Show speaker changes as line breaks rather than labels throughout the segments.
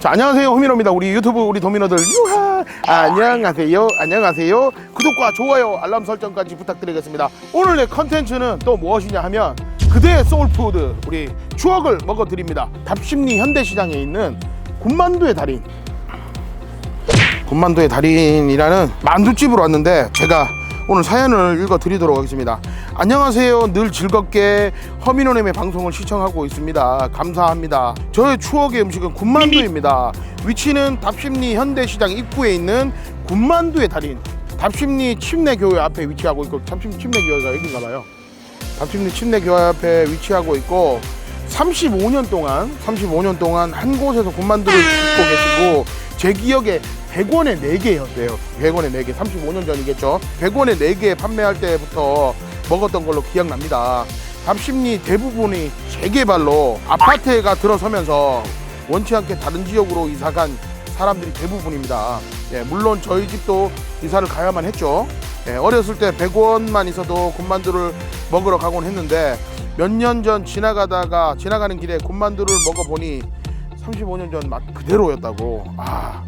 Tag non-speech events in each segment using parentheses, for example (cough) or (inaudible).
자, 안녕하세요. 호미노입니다. 우리 유튜브 우리 도미노들 유하 안녕하세요. 안녕하세요. 구독과 좋아요, 알람 설정까지 부탁드리겠습니다. 오늘의 컨텐츠는 또 무엇이냐 하면 그대의 소울푸드 우리 추억을 먹어 드립니다. 답심리 현대시장에 있는 군만두의 달인 군만두의 달인이라는 만두집으로 왔는데 제가 오늘 사연을 읽어드리도록 하겠습니다. 안녕하세요. 늘 즐겁게 허민호님의 방송을 시청하고 있습니다. 감사합니다. 저의 추억의 음식은 군만두입니다. 위치는 답심리 현대시장 입구에 있는 군만두의 달인 답심리 침례교회 앞에 위치하고 있고 답심리 침례교회가 여긴가 봐요. 답심리 침례교회 앞에 위치하고 있고 35년 동안 35년 동안 한 곳에서 군만두를 굽고 계시고 제 기억에 100원에 4개였대요. 100원에 4개. 35년 전이겠죠. 100원에 4개 판매할 때부터 먹었던 걸로 기억납니다. 답심리 대부분이 재개발로 아파트가 들어서면서 원치 않게 다른 지역으로 이사간 사람들이 대부분입니다. 예, 물론 저희 집도 이사를 가야만 했죠. 예, 어렸을 때 100원만 있어도 군만두를 먹으러 가곤 했는데 몇 년 전 지나가다가 지나가는 길에 군만두를 먹어보니 35년 전 맛 그대로였다고. 아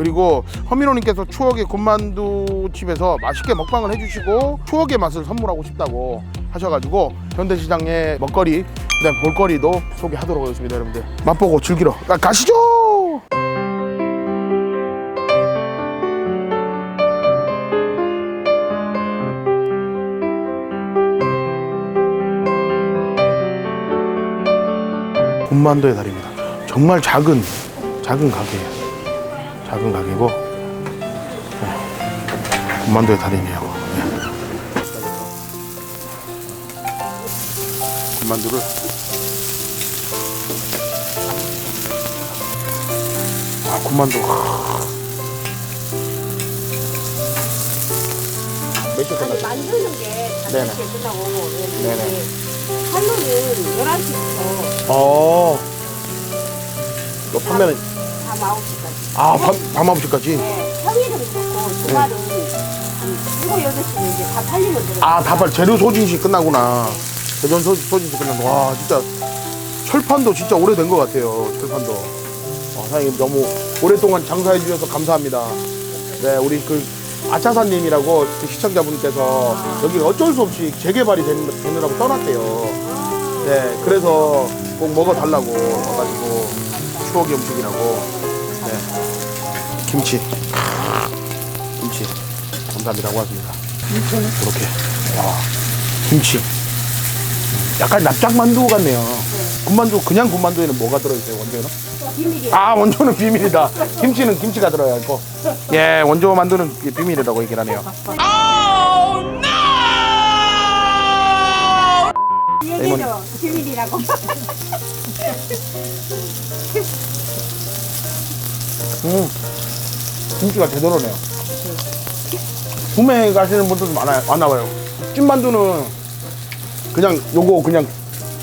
그리고 허민호님께서 추억의 군만두 집에서 맛있게 먹방을 해주시고 추억의 맛을 선물하고 싶다고 하셔가지고 현대시장의 먹거리 그다음 볼거리도 소개하도록 하겠습니다, 여러분들. 맛보고 즐기러 가, 가시죠. 군만두의 달입니다. 정말 작은 작은 가게예요. 작은 가게고 네. 군만두의 달인이에요. 네. 군만두를 아 군만두 몇시?
만드는 게
네네.
끝나고
네네.
칼로는 11시부터
어. 너 판매는
밤 9시까지
아 밤, 밤 9시까지?
네, 평일은 그렇고 주말은 한 7, 8시면 이제 다 팔리면 들어요
아, 다발 재료 소진시 끝나구나. 재료 소, 소진시 끝난다. 와, 진짜 철판도 진짜 오래된 것 같아요. 철판도. 와, 사장님 너무 오랫동안 장사해 주셔서 감사합니다. 네, 우리 그 아차사님이라고 그 시청자분께서 여기 어쩔 수 없이 재개발이 되, 되느라고 떠났대요. 네, 그래서 꼭 먹어달라고 와가지고 추억의 음식이라고. 네, 김치. 김치. 감사합니다. 고맙습니다. 이렇게. 와 김치. 약간 납작만두 같네요. 군만두 그냥 군만두에는 뭐가 들어있어요 원조는?
비밀이에요.
아 원조는 비밀이다. 김치는 김치가 들어야 있고 예 원조 만두는 비밀이라고 얘기를 하네요.
얘기죠. 비밀이라고 (laughs) (laughs)
음 김치가 제대로네요 구매 가시는 분들도 많아요 많나 봐요 찐만두는 그냥 요거 그냥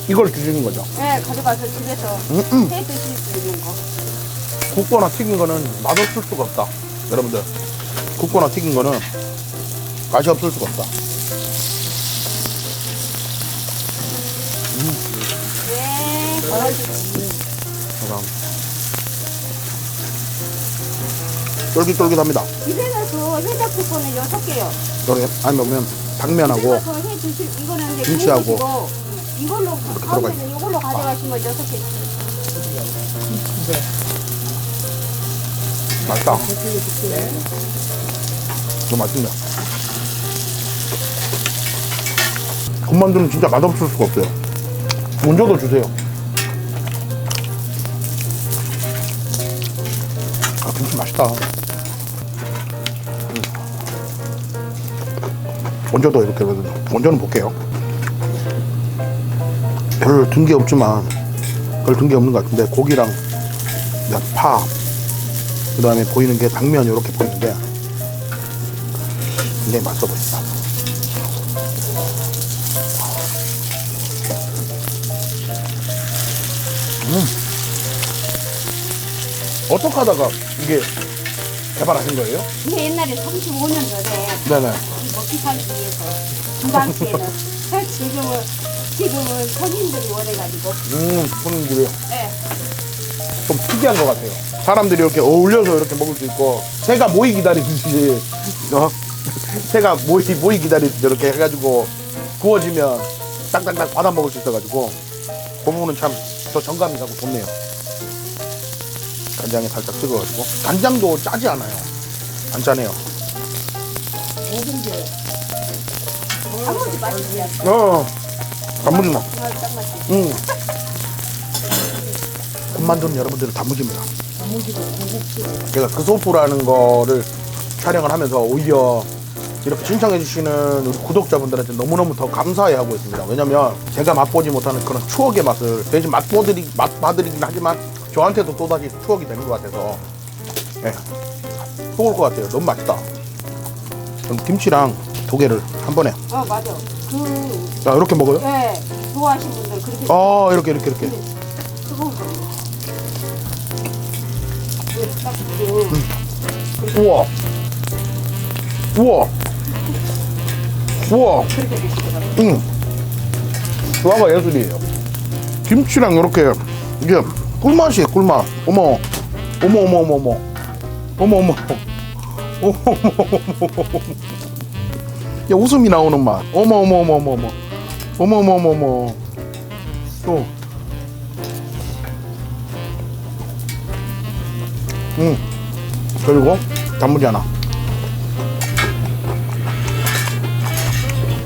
이걸 주시는 거죠
네 가져가서 집에서
음, 음.
해 드실 수 있는 거
굽거나 튀긴 거는 맛없을 수가 없다. 여러분들. 굽거나 튀긴 거는 맛이 없을 수가 없다.
네, 걸어주세요.
그럼. 쫄깃쫄깃합니다.
집에서 그 해적 쿠폰은 여섯 개요.
여기 아니면 당면하고
집에서 해 드실 이거는 이제
김치하고
구우시고 이걸로
들어가
가운데는 이걸로 가져가시면 여섯 개.
맛있다. 너무 맛있네. 군만두는 진짜 맛없을 수가 없어요. 먼저도 주세요. 아, 김치 맛있다. 먼저도 이렇게 먼저는 볼게요. 별든게 없지만 별든게 없는 것 같은데 고기랑 파, 그 다음에 보이는 게 당면 이렇게 보이는데 굉장히 맛있어 보인다. 음. 어떻게 하다가 이게 개발하신 거예요?
이게 옛날에 35년 전에
네네.
살기 위해서 그 당시에는 지금은 지금은 손님들이 원해가지고
음, 손님들이요.
네.
좀 특이한 것 같아요. 사람들이 이렇게 어울려서 이렇게 먹을 수 있고 새가 모이 기다리듯이 어? (laughs) 새가 모이 모이 기다리듯이 이렇게 해가지고 구워지면 딱딱딱 받아 먹을 수 있어가지고 그 부분은 참더 정감이 가고 좋네요. 간장에 살짝 찍어가지고 간장도 짜지 않아요. 안 짜네요.
단무지.
어, 단무지 맛.
딱 맛이.
응. 군만두는 여러분들 단무지입니다. 제가 그 소프라는 거를 촬영을 하면서 오히려 이렇게 신청해 주시는 우리 구독자분들한테 너무너무 더 감사해 하고 있습니다. 왜냐면 제가 맛보지 못하는 그런 추억의 맛을 대신 맛보드리, 맛봐드리긴 하지만 저한테도 또다시 추억이 되는 것 같아서 예. 좋을 것 같아요. 너무 맛있다. 그럼 김치랑 두 개를 한 번에.
어 맞아. 그
자, 이렇게 먹어요?
네, 좋아하시는 분들 그렇게
아 이렇게 이렇게 이렇게.
뜨거운 거. 이게 딱 그,
우와. 우와. 우와.
그렇게 드시더라고요.
응 조화가 예술이에요 김치랑 이렇게 이게 꿀맛이에요 꿀맛. 어머. 어머 어머 어머 어머. 어머 어머 어머 야 웃음이 나오는 맛 어머 어머 어머 어머 어머 어머 어머 어머 어머 또 응. 그리고 단무지 하나.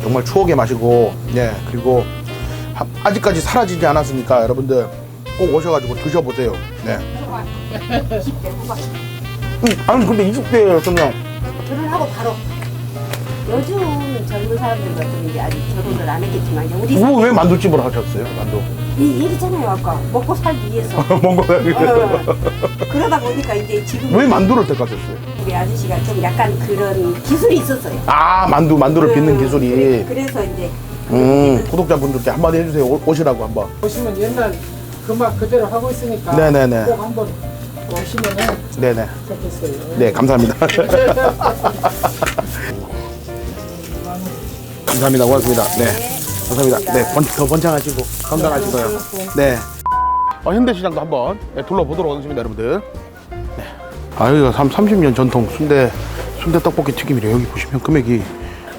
정말 추억의 맛이고, 예, 그리고 하- 아직까지 사라지지 않았으니까 여러분들 꼭 오셔가지고 드셔보세요. 네. (laughs)
20대.
응, 아니 근데 20대였으면
결혼하고 바로. 요즘 젊은 사람들 같은 이제 아직 결혼을 안 했겠지만 이제 우리
왜, 왜 만두집을 하셨어요? 만두.
이 얘기잖아요 아까 먹고 살기 위해서. (laughs)
뭔가
어, 그러다 보니까 이제 지금
왜 만두를 택하셨어요?
우리 아저씨가 좀 약간 그런 기술이 있었어요.
아 만두 만두를 빚는
그-
기술이.
그래서 이제
음 구독자분들께 한마디 해주세요. 오- 오시라고 한번.
보시면 옛날 그 맛 그대로 하고 있으니까
네네네.
꼭 한번 오시면은
네네.
좋겠어요. (laughs)
네, 감사합니다. 감사합니다. 고맙습니다. 네. 감사합니다. 네, 번, 더 번창하시고 건강하시고요. 네. 어, 현대시장도 한번 네, 둘러보도록 하겠습니다, 여러분들. 네. 아, 여기가 30년 전통 순대, 순대 떡볶이 튀김이래. 여기 보시면 금액이,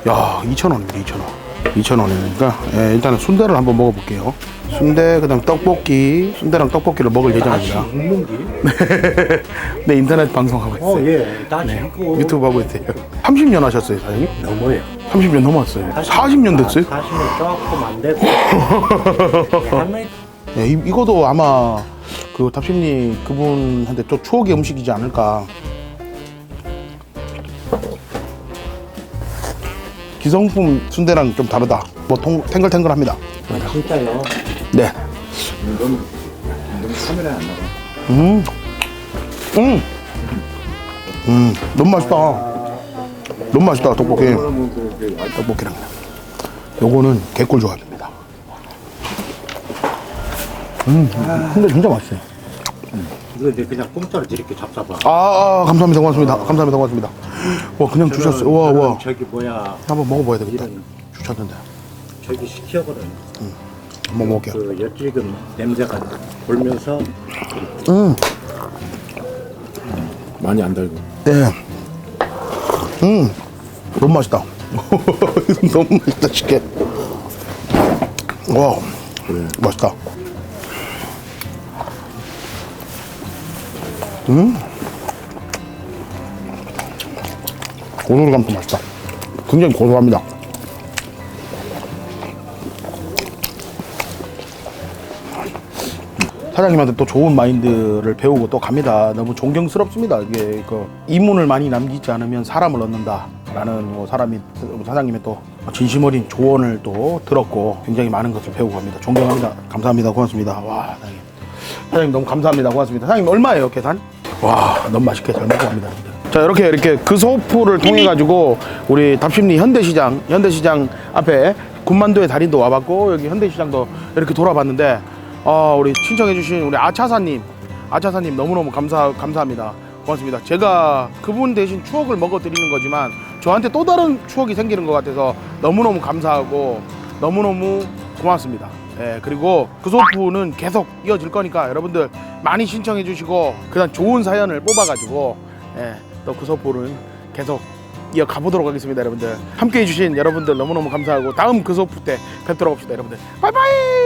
야, 2,000원입니다, 2,000원. 2,000원이니까, 예, 일단은 순대를 한번 먹어볼게요. 순대, 그 다음 떡볶이, 순대랑 떡볶이를 먹을 예정입니다.
먹는기? (laughs)
네, 인터넷 방송하고 있어요.
어, 예. 다
네, 유튜브 하고 있어요. 30년 하셨어요, 사장님?
너무해요.
30년 넘었어요. 40년 됐어요?
40년 조금 안 되고. 할머니 (laughs)
네, 이, 이거도 아마 그 답심리 그분한테 또 추억의 음식이지 않을까. 기성품 순대랑 좀 다르다. 뭐 통, 탱글탱글합니다.
진짜요.
네.
너무 너무 카메라에 안 나가.
음, 음, 음, 너무 맛있다. 너무 맛있다 떡볶이. 떡볶이랑. 요거는 개꿀 조합입니다. 음, 근데 진짜 맛있어요.
이거 이제 그냥 공짜로 이렇게 잡숴봐.
아, 아, 감사합니다. 고맙습니다. 감사합니다. 고맙습니다. 와, 그냥 주셨어요. 와, 와.
저기 뭐야
한번 먹어봐야 되겠다.
이런
주셨는데.
저기 시켜거든.
한번 먹을게요.
그 엿지금 냄새가 돌면서
음,
많이 안 달고.
네. 음, 너무 맛있다. (laughs) 너무 맛있다, 쉽게. 와, 맛있다. 음, 고소리감도 맛있다. 굉장히 고소합니다. 사장님한테 또 좋은 마인드를 배우고 또 갑니다. 너무 존경스럽습니다. 이게 그 이문을 많이 남기지 않으면 사람을 얻는다라는 뭐 사람이 사장님의 또 진심 어린 조언을 또 들었고 굉장히 많은 것을 배우고 갑니다. 존경합니다. 감사합니다. 고맙습니다. 와 사장님, 사장님 너무 감사합니다. 고맙습니다. 사장님 얼마예요 계산? 와 너무 맛있게 잘 먹고 갑니다. 자 이렇게 이렇게 그 소프를 통해 가지고 우리 답심리 현대시장 현대시장 앞에 군만두의 달인도 와봤고 여기 현대시장도 이렇게 돌아봤는데 아 우리 신청해주신 우리 아차사님 아차사님 너무너무 감사 감사합니다. 고맙습니다. 제가 그분 대신 추억을 먹어드리는 거지만 저한테 또 다른 추억이 생기는 것 같아서 너무너무 감사하고 너무너무 고맙습니다. 예, 그리고 그 소프는 계속 이어질 거니까 여러분들 많이 신청해 주시고 그다음 좋은 사연을 뽑아가지고 예, 또 그 소프는 계속 이어가 보도록 하겠습니다 여러분들. 함께 해주신 여러분들 너무너무 감사하고 다음 그 소프 때 뵙도록 합시다 여러분들. 바이바이